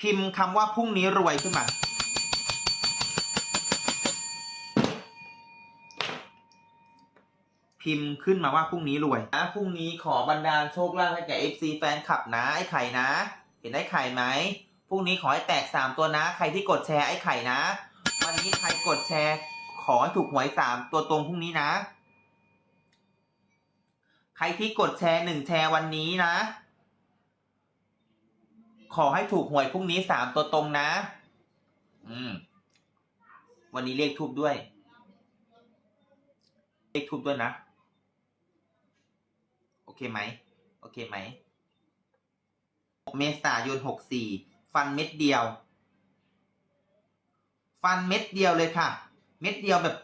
พิมพ์คำว่าพรุ่งนี้รวยขึ้นมา พิมพ์ขึ้นมาว่าพรุ่งนี้รวยนะพรุ่งนี้ขอบันดาลโชคลาภให้แก่ FC แฟนคลับนะไอ้ไข่นะ เห็นไอ้ไข่ไหมพรุ่งนี้ขอให้แตกสามตัวนะ ใครที่กดแชร์ไอ้ไข่นะ วันนี้ใครกดแชร์ ขอให้ถูกหวยสามตัวตรงพรุ่งนี้นะ ใครที่กดแชร์หนึ่งแชร์วันนี้นะ ขอให้ถูกหวยพรุ่งนี้สามตัวตรงนะ อืม วันนี้เลขทูบด้วย เลขทูบด้วยนะ โอเคไหม โอเคไหมเมษายนหกสี่ฟันเม็ดเดียว ฟันเม็ดเดียวเลยค่ะ เม็ดเดียวแบบ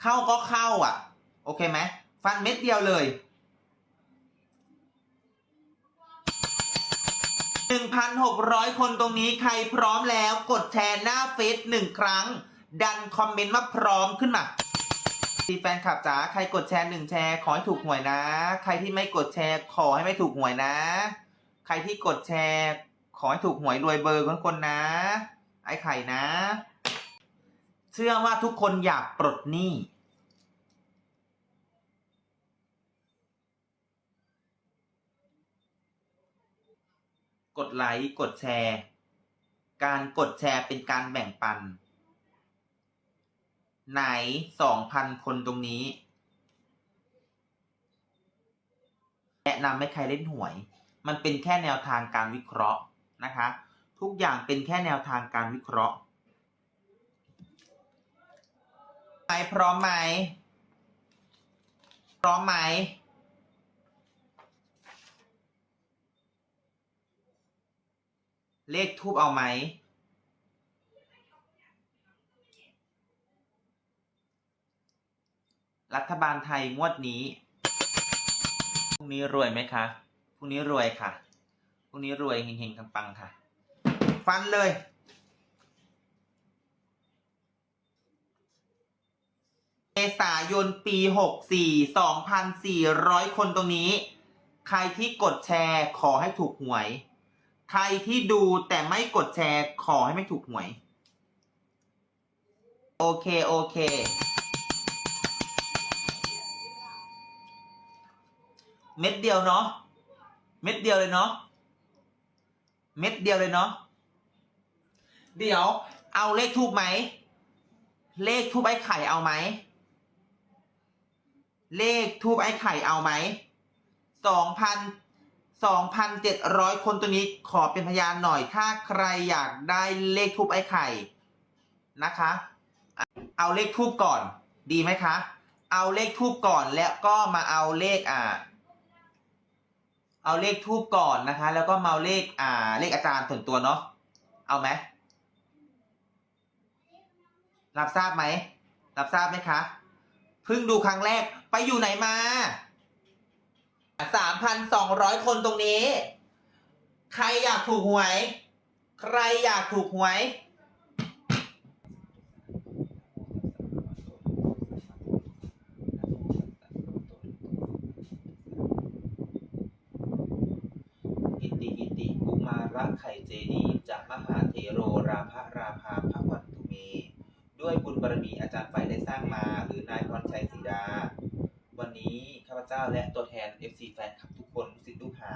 เข้าก็เข้าอะ โอเคไหม ฟันเม็ดเดียวเลย 1,600 คนตรงนี้ใครพร้อมแล้วกดแชร์หน้าเฟซหนึ่งครั้ง ดันคอมเมนต์ว่าพร้อมขึ้นมาทีแฟนคลับจ๋าใครกดแชร์หนึ่งแชร์ขอให้ถูกหวยนะ ใครที่ไม่กดแชร์ขอให้ไม่ถูกหวยนะ ใครที่กดแชร์ ขอให้ถูกหวยรวยเบอร์คนคนนะ ไอ้ไข่นะ เชื่อว่าทุกคนอยากปลดหนี้ กดไลค์ กดแชร์ การกดแชร์เป็นการแบ่งปัน ไหนสองพันคนตรงนี้ แนะนำให้ใครเล่นหวย มันเป็นแค่แนวทางการวิเคราะห์นะคะ ทุกอย่างเป็นแค่แนวทางการวิเคราะห์ไหมพร้อมไหม พร้อมไหม เลขทูบเอาไหม รัฐบาลไทยงวดนี้ พรุ่งนี้รวยไหมคะ พรุ่งนี้รวยค่ะ พรุ่งนี้รวยเฮงๆปังๆค่ะ ฟันเลย เมษายนปีหกสี่สองพันสี่ร้อยคนตรงนี้ ใครที่กดแชร์ขอให้ถูกหวย ใครที่ดูแต่ไม่กดแชร์ขอให้ไม่ถูกหวย โอเค โอเค เม็ดเดียวเนาะเม็ดเดียวเลยเนาะเม็ดเดียวเลยเนาะเดี๋ยว เอาเลขทูบไหม เลขทูบไอ้ไข่เอาไหม เลขทูบไอ้ไข่เอาไหมสองพัน สองพันเจ็ดร้อยคนตัวนี้ขอเป็นพยานหน่อย ถ้าใครอยากได้เลขทูบไอ้ไข่นะคะ เอาเลขทูบก่อน ดีไหมคะ เอาเลขทูบก่อนแล้วก็มาเอาเลขอ่า เอาเลขทูบก่อนนะคะ แล้วก็มาเอาเลขอ่า เลขอาจารย์ส่วนตัวเนาะ เอาไหมรับทราบไหม รับทราบไหมคะ เพิ่งดูครั้งแรกไปอยู่ไหนมา สามพันสองร้อยคนตรงนี้ ใครอยากถูกหวย ใครอยากถูกหวย อิติอิติกุมาระไข่เจดีจากมหาเทโรราภราภาพระวันตุเม ด้วยบุญบารมีอาจารย์ไฟได้สร้างมา หรือนายพรชัยศรีดา นี้ข้าพเจ้าและตัวแทน FC แฟนคลับทุกคนสิทธิลูกหา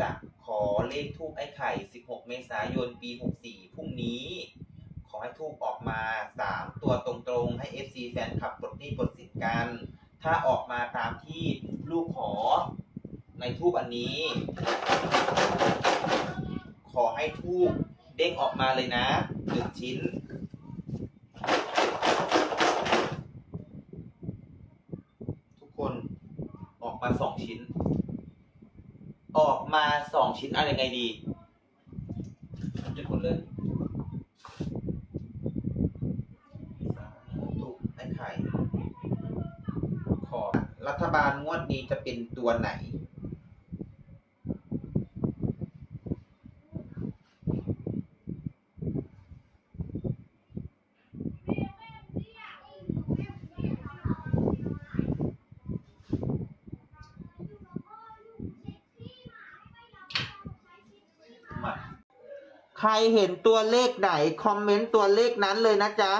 จะขอเลขทูปไอ้ไข่ 16 เมษายน ปี 64 พรุ่งนี้ ขอให้ทูปออกมา 3 ตัวตรงๆ ให้ FC แฟนคลับปลดหนี้ปลดสินกัน ถ้าออกมาตามที่ลูกขอในทูปอันนี้ ขอให้ทูปเด้งออกมาเลยนะหนึ่งชิ้น ทุกคนออกมา สองชิ้น ออกมาสองชิ้นอะไรไงดีจุดหมดเลยถูกไอ้ไข่ขอรัฐบาลงวดนี้จะเป็นตัวไหน มา ใค รเห็นตัวเลขไหน คอมเมนต์ตัวเลขนั้นเลยนะจ๊ะ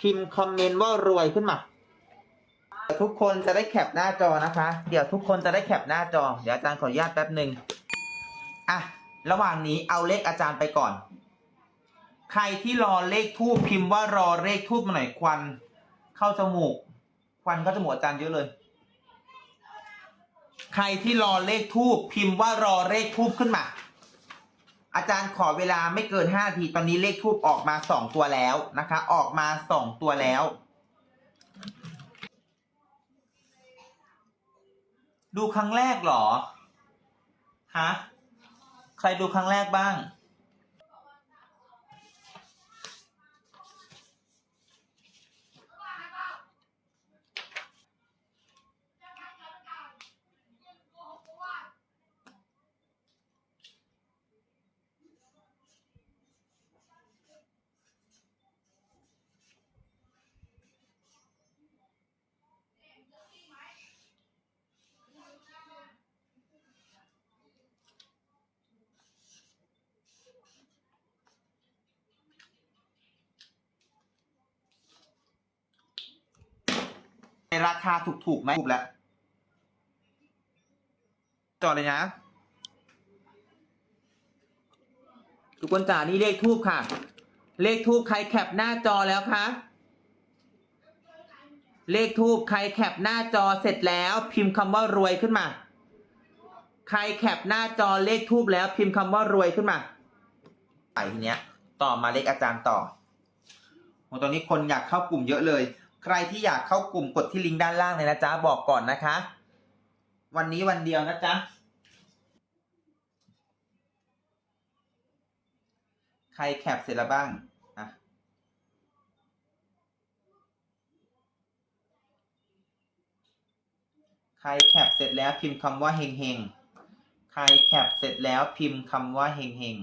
พิมพ์คอมเมนต์ว่ารวยขึ้นมาทุกคนจะได้แคปหน้าจอนะคะ เดี๋ยวทุกคนจะได้แคปหน้าจอ เดี๋ยวอาจารย์ขออนุญาตแป๊บหนึ่งอะ ระหว่างนี้เอาเลขอาจารย์ไปก่อน ใครที่รอเลขทูบพิมพ์ว่ารอเลขทูบมาหน่อยควัน เข้าจมูก ควันเข้าจมูกอาจารย์เยอะเลย ใครที่รอเลขทูบพิมพ์ว่ารอเลขทูบขึ้นมา จารย์ขอเวลาไม่เกินห้าทีตอนนี้เลขทูบออกมาสองตัวแล้วนะคะ ออกมาสองตัวแล้ว ดูครั้งแรกเหรอฮะใครดูครั้งแรกบ้าง ราคาถูกๆไหมถูกแล้วจอดเลยนะทุกคนจ๋านี่เลขทูบค่ะ เลขทูบใครแคปหน้าจอแล้วคะเลขทูบใครแคปหน้าจอเสร็จแล้ว พิมพ์คำว่ารวยขึ้นมา ใครแคปหน้าจอเลขทูบแล้ว พิมพ์คำว่ารวยขึ้นมาไปทีเนี้ย ต่อมาเลขอาจารย์ต่อโหตอนนี้คนอยากเข้ากลุ่มเยอะเลย ใครที่อยากเข้ากลุ่มกดที่ลิงก์ด้านล่างเลยนะจ๊ะบอกก่อนนะคะ วันนี้วันเดียวนะจ๊ะใครแคปเสร็จแล้วบ้างอะใครแคปเสร็จแล้วพิมพ์คำว่าเฮงเฮงใครแคปเสร็จแล้วพิมพ์คำว่าเฮงเฮง